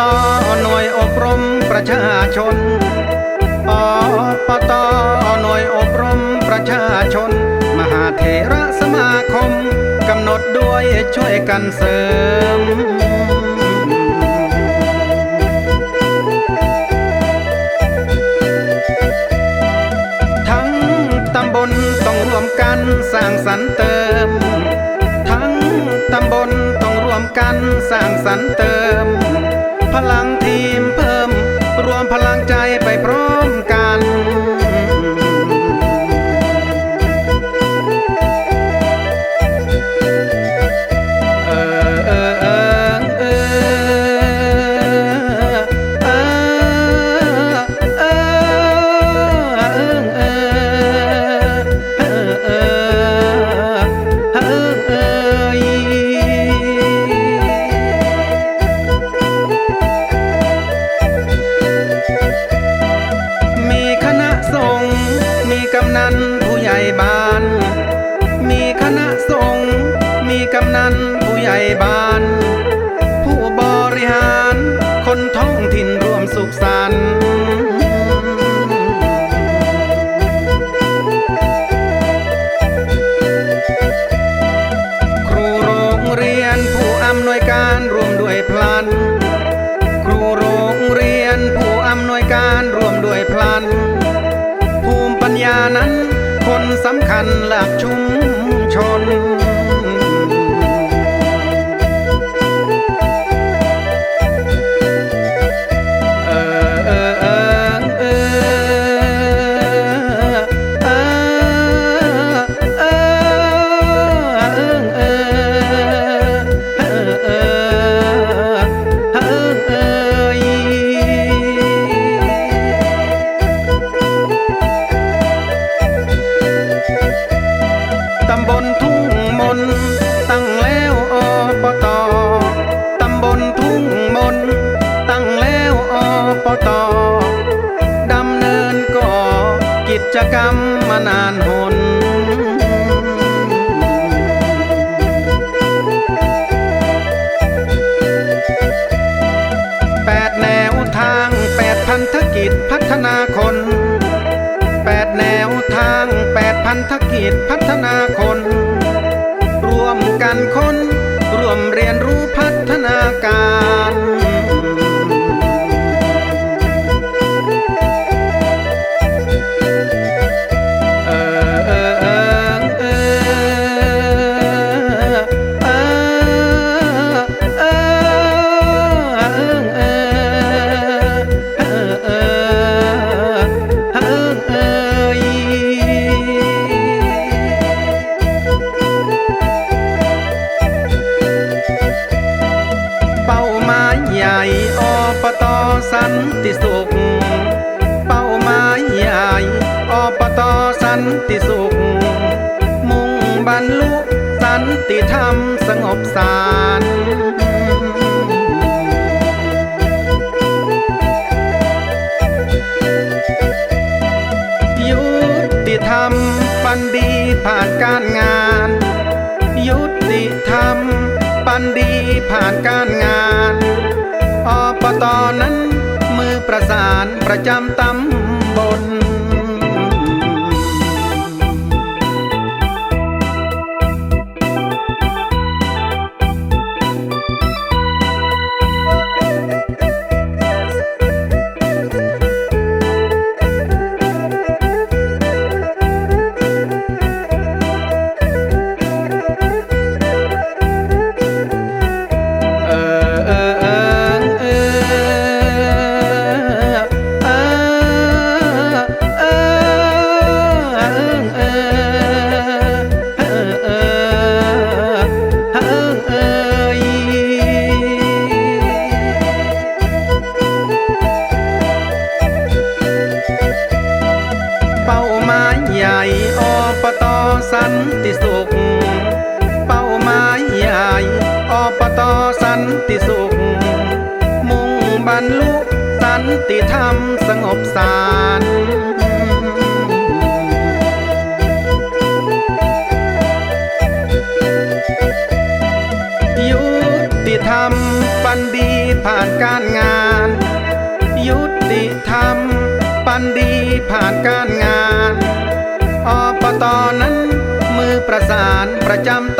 ตหน่วยอบรมประชาชนอปตหน่วยอบรมประชาชน มหาเถระสมาคม กำหนดด้วยช่วยกันเสริมทั้งตำบลต้องรวมกันสร้างสรรเติม ทั้งตำบลต้องรวมกันสร้างสรรเติม พลังทีมเพิ่ม รวมพลังใจไปพร้อมกัน คนท้องถิ่นร่วมสุขสันต์ครูโรงเรียนผู้อำนวยการร่วมด้วยพลัน ครูโรงเรียนผู้อำนวยการร่วมด้วยพลัน ภูมิปัญญานั้นคนสำคัญหลักชุมชน จกรรมมานานหนแปดแนวทางแปดพันธกิจพัฒนาคนแปดแนวทางแปดพันธกิจพัฒนาคน ร่วมกันคนร่วมเรียนรู้พัฒนาการ ติสุข เป้าหมายใหญ่อปตสันติสุข มุ่งบรรลุสันติธรรมสงบสารยุติธรรมปันดีผ่านการงาน ยุติธรรมปันดีผ่านการงานอปตนั้น ประสานประจำตำบล ติธรรมสงบสารยุติธรรมปันดีผ่านการงาน ยุติธรรมปันดีผ่านการงานอปตนั้นมือประสานประจำ